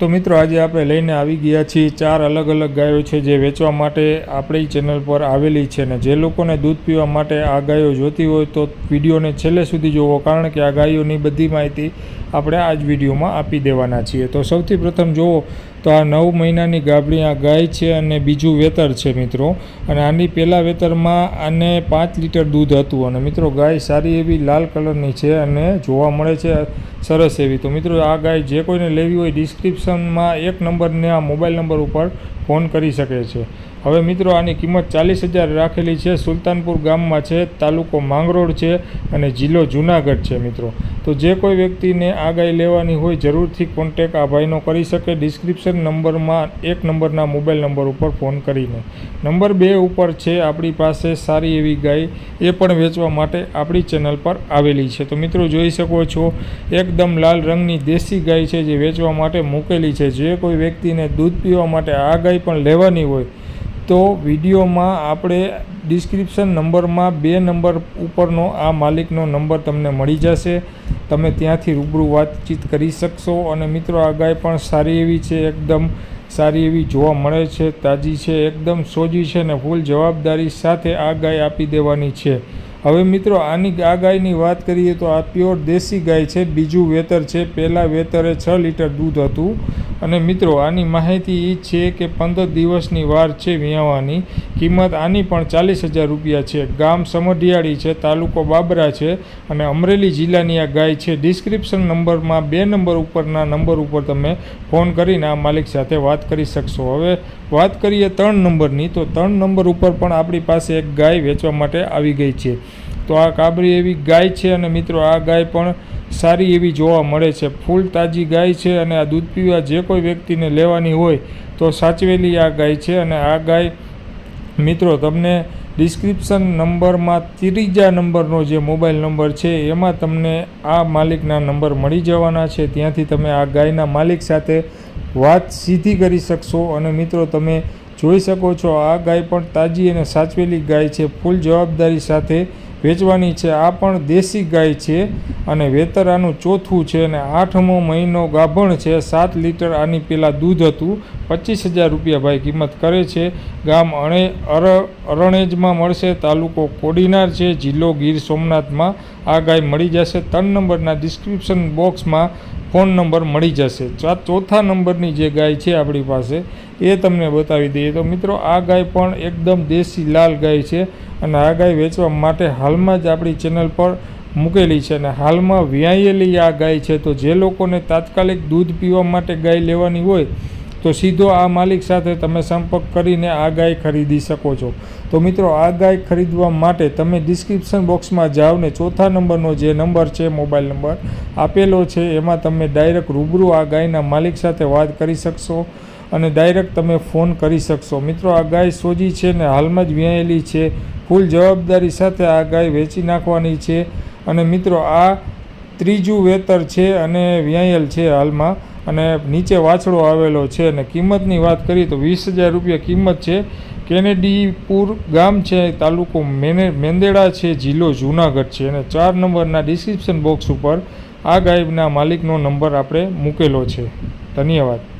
તો મિત્રો આજે આપણે લઈને આવી ગયા છીએ ચાર અલગ અલગ ગાયો છે જે વેચવા માટે આપણી ચેનલ પર આવેલી છે ને જે લોકોને દૂધ પીવા માટે આ ગાયો જોતી હોય તો વિડીયોને છેલ્લે સુધી જોવો, કારણ કે આ ગાયોની બધી માહિતી આપણે આ જ વિડીયોમાં આપી દેવાના છીએ. તો સૌથી પ્રથમ જુઓ તો આ નવ મહિનાની ગાભણી આ ગાય છે અને બીજું વેતર છે મિત્રો. અને આની પહેલાં વેતરમાં આને પાંચ લીટર દૂધ હતું. અને મિત્રો, ગાય સારી એવી લાલ કલરની છે અને જોવા મળે છે સરસ એવી. તો મિત્રો, આ ગાય જે કોઈને લેવી હોય ડિસ્ક્રિપ્શનમાં એક નંબરને આ મોબાઈલ નંબર ઉપર ફોન કરી શકે છે. હવે મિત્રો, આની કિંમત ચાલીસ હજાર રાખેલી છે. સુલતાનપુર ગામમાં છે, તાલુકો માંગરોળ છે અને જિલ્લો જુનાગઢ છે મિત્રો. તો જે કોઈ વ્યક્તિને આ ગાય લેવાની હોય જરૂરથી કોન્ટેક આ ભાઈનો કરી શકે. ડિસ્ક્રિપ્શન નંબરમાં એક નંબરના મોબાઈલ નંબર ઉપર ફોન કરીને. નંબર બે ઉપર છે આપણી પાસે સારી એવી ગાય, એ પણ વેચવા માટે આપણી ચેનલ પર આવેલી છે. તો મિત્રો જોઈ શકો છો, એકદમ લાલ રંગની દેશી ગાય છે જે વેચવા માટે મૂકેલી છે. જે કોઈ વ્યક્તિને દૂધ પીવા માટે આ ગાય પણ લેવાની હોય તો વિડીયોમાં આપણે ડિસ્ક્રિપ્શન નંબરમાં બે નંબર ઉપરનો આ માલિકનો નંબર તમને મળી જશે. તમે ત્યાંથી રૂબરૂ વાતચીત કરી શકશો અને મિત્રો આ ગાય પણ સારી એવી છે, એકદમ સારી એવી જોવા મળે છે, તાજી છે, એકદમ સોજી છે ને ફૂલ જવાબદારી સાથે આ ગાય આપી દેવાની છે. હવે મિત્રો આની આ ગાયની વાત કરીએ તો આ પ્યોર દેશી ગાય છે, બીજું વેતર છે. પહેલાં વેતરે છ લીટર દૂધ હતું. અને મિત્રો, આની માહિતી એ છે કે પંદર દિવસની વાર છે વિયાવાની. કિંમત આની પણ ચાલીસ હજાર રૂપિયા છે. ગામ સમઢિયાળી છે, તાલુકો બાબરા છે અને અમરેલી જિલ્લાની આ ગાય છે. ડિસ્ક્રિપ્શન નંબરમાં બે નંબર ઉપરના નંબર ઉપર તમે ફોન કરીને આ માલિક સાથે વાત કરી શકશો. હવે વાત કરીએ ત્રણ નંબરની, તો ત્રણ નંબર ઉપર પણ આપણી પાસે એક ગાય વેચવા માટે આવી ગઈ છે. તો આ કાબરી એવી ગાય છે અને મિત્રો, આ ગાય પણ સારી એવી જોવા મળે છે. ફૂલ તાજી ગાય છે અને આ દૂધ પીવા જે કોઈ વ્યક્તિને લેવાની હોય તો સાચવેલી આ ગાય છે અને આ ગાય, મિત્રો, તમને ડિસ્ક્રિપ્શન નંબરમાં ત્રીજા નંબરનો જે મોબાઈલ નંબર છે એમાં તમને આ માલિકના નંબર મળી જવાના છે. ત્યાંથી તમે આ ગાયના માલિક સાથે વાત સીધી કરી શકશો અને મિત્રો, તમે જોઈ શકો છો આ ગાય પણ તાજી અને સાચવેલી ગાય છે. ફૂલ જવાબદારી સાથે વેચવાની છે. આ પણ દેશી ગાય છે અને વેતર આનું ચોથું છે અને આઠમો મહિનો ગાભણ છે. સાત લીટર આની પહેલાં દૂધ હતું. પચીસ હજાર રૂપિયા ભાઈ કિંમત કરે છે. ગામ અણે અર અરણેજમાં મળશે. તાલુકો કોડીનાર છે. જિલ્લો ગીર સોમનાથમાં આ ગાય મળી જશે. ત્રણ નંબરના ડિસ્ક્રિપ્શન બોક્સમાં ફોન નંબર મળી જશે. ચોથા નંબરની જે ગાય છે આપણી પાસે એ તમને બતાવી દઈએ. તો મિત્રો, આ ગાય પણ એકદમ દેશી લાલ ગાય છે અને આ ગાય વેચવા માટે હાલમાં જ આપણી ચેનલ પર મૂકેલી છે અને હાલમાં વ્યાયેલી આ ગાય છે. તો જે લોકોને તાત્કાલિક દૂધ પીવા માટે ગાય લેવાની હોય, તો સીધો આ માલિક સાથે તમે સંપર્ક કરીને આ ગાય ખરીદી શકો છો. તો મિત્રો, આ ગાય ખરીદવા માટે તમે ડિસ્ક્રિપ્શન બોક્સમાં જાઓ ને ચોથા નંબરનો જે નંબર છે, મોબાઈલ નંબર, આપેલો છે. એમાં તમે ડાયરેક્ટ રૂબરૂ આ ગાયના માલિક સાથે વાત કરી શકશો. અને ડાયરેક્ટ તમે ફોન કરી શકશો. મિત્રો, આ ગાય સોજી છે ને હાલમાં જ વ્યાયેલી છે. ફૂલ જવાબદારી સાથે આ ગાય વેચી નાખવાની છે. અને મિત્રો, આ ત્રીજું વેતર છે અને વ્યાયેલ છે હાલમાં. અને નીચે વાછડો આવેલો છે. અને કિંમતની વાત કરીએ તો વીસ હજાર રૂપિયા કિંમત છે. કેનેડીપુર ગામ છે, તાલુકો મેને, મેંદેડા છે, જિલ્લો જૂનાગઢ છે. અને ચાર નંબરના ડિસ્ક્રિપ્શન બોક્સ ઉપર આ ગાયના માલિકનો નંબર આપણે મૂકેલો છે. ધન્યવાદ.